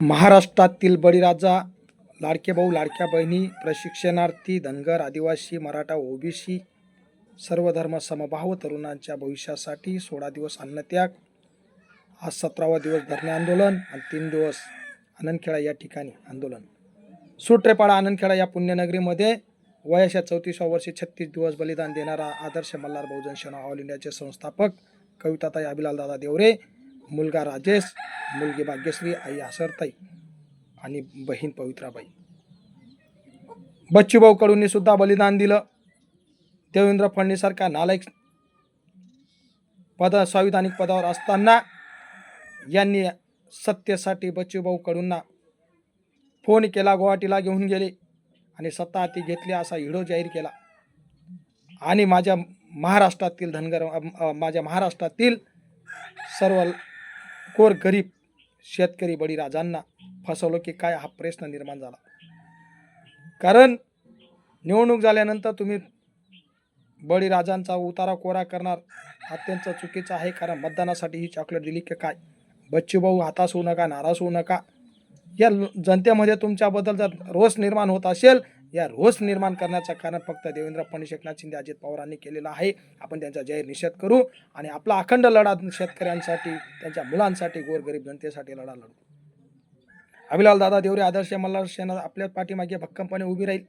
महाराष्ट्रातील बळीराजा लाडके भाऊ लाडक्या बहिणी प्रशिक्षणार्थी धनगर आदिवासी मराठा ओबीसी सर्व धर्म समभाव तरुणांच्या भविष्यासाठी सोळा दिवस अन्नत्याग आज सतरावा दिवस धरणे आंदोलन आणि तीन दिवस आनंदखेडा या ठिकाणी आंदोलन. सुट्रेपाडा आनंदखेडा या पुण्यनगरीमध्ये वयाच्या चौतीसव्या वर्षी छत्तीस दिवस बलिदान देणारा आदर्श मल्हार बहुजन सेना ऑल इंडियाचे संस्थापक कविताताई अभिलाल दादा देवरे मुलगा राजेश मुलगी भाग्यश्री आई आसरताई आणि बहीण पवित्राबाई. बच्चूभाऊ कडूंनी सुद्धा बलिदान दिलं. देवेंद्र फडणवीसारखा नालायक पद संविधानिक पदावर असताना यांनी सत्तेसाठी बच्चूभाऊ कडूंना फोन केला गुवाहाटीला घेऊन गेले आणि सत्ता हाती घेतली असा हिडो जाहीर केला. आणि माझ्या महाराष्ट्रातील धनगर माझ्या महाराष्ट्रातील सर्व कोर गरीब शेतकरी बळीराजांना फसवलं की काय हा प्रश्न निर्माण झाला. कारण निवडणूक झाल्यानंतर तुम्ही बळीराजांचा उतारा कोरा करणार अत्यंत चुकीचं आहे. कारण मतदानासाठी ही चॉकलेट दिली की काय? बच्चूभाऊ हातास होऊ नका नाराज होऊ नका. या जनतेमध्ये तुमच्याबद्दल जर रोष निर्माण होत असेल या रोष निर्माण करण्याचं कारण फक्त देवेंद्र फडणवीस एकनाथ शिंदे अजित पवारांनी केलेलं आहे. आपण त्यांचा जाहीर निषेध करू आणि आपला अखंड लढा शेतकऱ्यांसाठी त्यांच्या मुलांसाठी गोरगरीब जनतेसाठी लढा लढू. अभिलाल दादा देवरे आदर्श मल्हार सेना आपल्या पाठीमागे भक्कमपणे उभी राहील.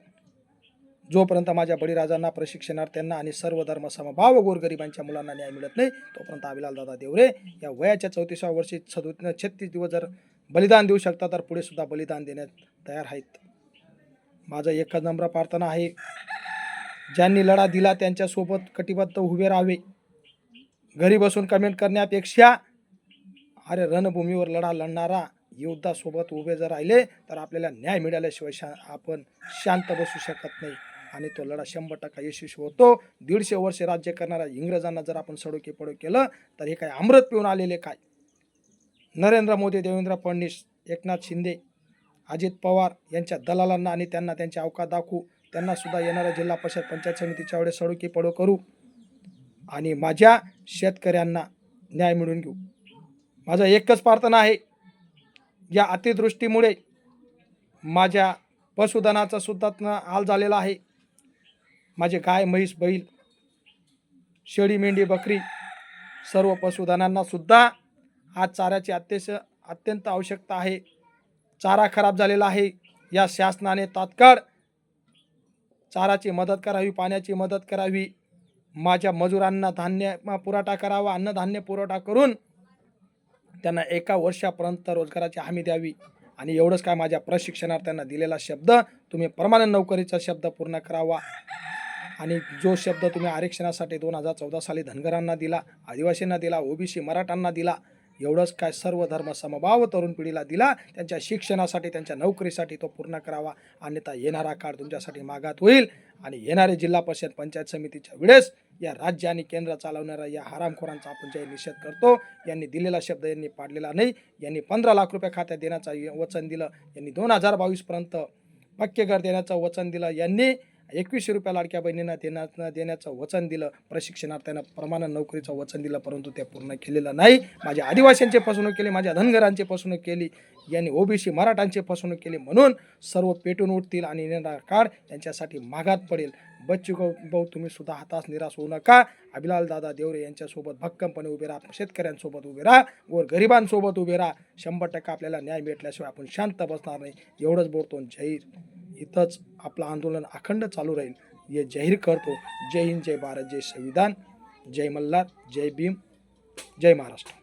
जोपर्यंत माझ्या बळीराजांना प्रशिक्षणार्थ्यांना आणि सर्व धर्म समभाव गोरगरिबांच्या मुलांना न्याय मिळत नाही तोपर्यंत अभिलाल दादा देवरे या वयाच्या चौतीसाव्या वर्षी सदो छत्तीस दिवस जर बलिदान देऊ शकता तर पुढे सुद्धा बलिदान देण्यात तयार आहेत. माझा एकच नम्र प्रार्थना आहे. ज्यांनी लढा दिला त्यांच्यासोबत कटिबद्ध उभे राहावे. घरी बसून कमेंट करण्यापेक्षा अरे रणभूमीवर लढा लढणारा योद्धासोबत उभे जर राहिले तर आपल्याला न्याय मिळाल्याशिवाय शा आपण शांत बसू शकत नाही. आणि तो लढा शंभर टक्का यशस्वी होतो. दीडशे वर्षे राज्य करणाऱ्या इंग्रजांना जर आपण सडोके पडो केलं तर हे काय अमृत पिऊन आलेले काय? नरेंद्र मोदी देवेंद्र फडणवीस एकनाथ शिंदे अजित पवार यांच्या दलालांना आणि त्यांना त्यांचे अवकाश दाखवू. त्यांना सुद्धा येणाऱ्या जिल्हा परिषद पंचायत समितीच्या वेळेस सडोकी पडो करू. आणि माझ्या शेतकऱ्यांना न्याय मिळवून घेऊ. माझं एकच प्रार्थना आहे या अतिदृष्टीमुळे माझ्या पशुधनाचा सुद्धा हाल झालेला आहे. माझे गाय म्हैस बैल शेळी मेंढी बकरी सर्व पशुधनांना सुद्धा आज चाऱ्याची अत्यश अत्यंत आवश्यकता आहे. चारा खराब झालेला आहे. या शासनाने तात्काळ चाराची मदत करावी पाण्याची मदत करावी. माझ्या मजुरांना धान्य पुरवठा करावा अन्नधान्य पुरवठा करून त्यांना एका वर्षापर्यंत रोजगाराची हमी द्यावी. आणि एवढंच काय माझ्या प्रशिक्षणार्थ्यांना दिलेला शब्द तुम्ही परमानंट नोकरीचा शब्द पूर्ण करावा. आणि जो शब्द तुम्ही आरक्षणासाठी दोन हजार चौदा साली धनगरांना दिला आदिवासींना दिला ओबीसी मराठांना दिला एवढंच काय सर्व धर्म समभाव तरुण पिढीला दिला. त्यांच्या शिक्षणासाठी त्यांच्या नोकरीसाठी तो पूर्ण करावा. अन्यथा येणारा काळ तुमच्यासाठी मागात होईल. आणि येणारे जिल्हा परिषद पंचायत समितीच्या वेळेस या राज्य आणि केंद्र चालवणाऱ्या या हरामखोरांचा आपण जे निषेध करतो यांनी दिलेला शब्द यांनी पाडलेला नाही. यांनी पंधरा लाख रुपये खात्यात देण्याचं वचन दिलं. यांनी दोन हजार बावीसपर्यंत पक्के घर देण्याचं वचन दिलं. यांनी एकवीसशे रुपया लाडक्या बहिणींना देण्याचं देण्याचं वचन दिलं. प्रशिक्षणार्थ्यांना प्रमाण नोकरीचं वचन दिलं परंतु ते पूर्ण केलेलं नाही. माझ्या आदिवासींची फसवणूक केली माझ्या धनगरांची फसवणूक केली यांनी ओबीसी मराठांची फसवणूक केली म्हणून सर्व पेटून उठतील आणि येणारा काळ यांच्यासाठी मागात पडेल. बच्चू भाऊ तुम्ही सुद्धा हातास निराश होऊ नका. अभिलाल दादा देवरे यांच्यासोबत भक्कमपणे उभे राहा. शेतकऱ्यांसोबत उभे राहा. गोर गरिबांसोबत उभे राहा. शंभर टक्का आपल्याला न्याय भेटल्याशिवाय आपण शांत बसणार नाही. एवढंच बोलतो. जाहीर इथंच आपलं आंदोलन अखंड चालू राहील. हे जाहीर करतो. जय हिंद जय भारत जय संविधान. जय मल्हार जय भीम जय महाराष्ट्र.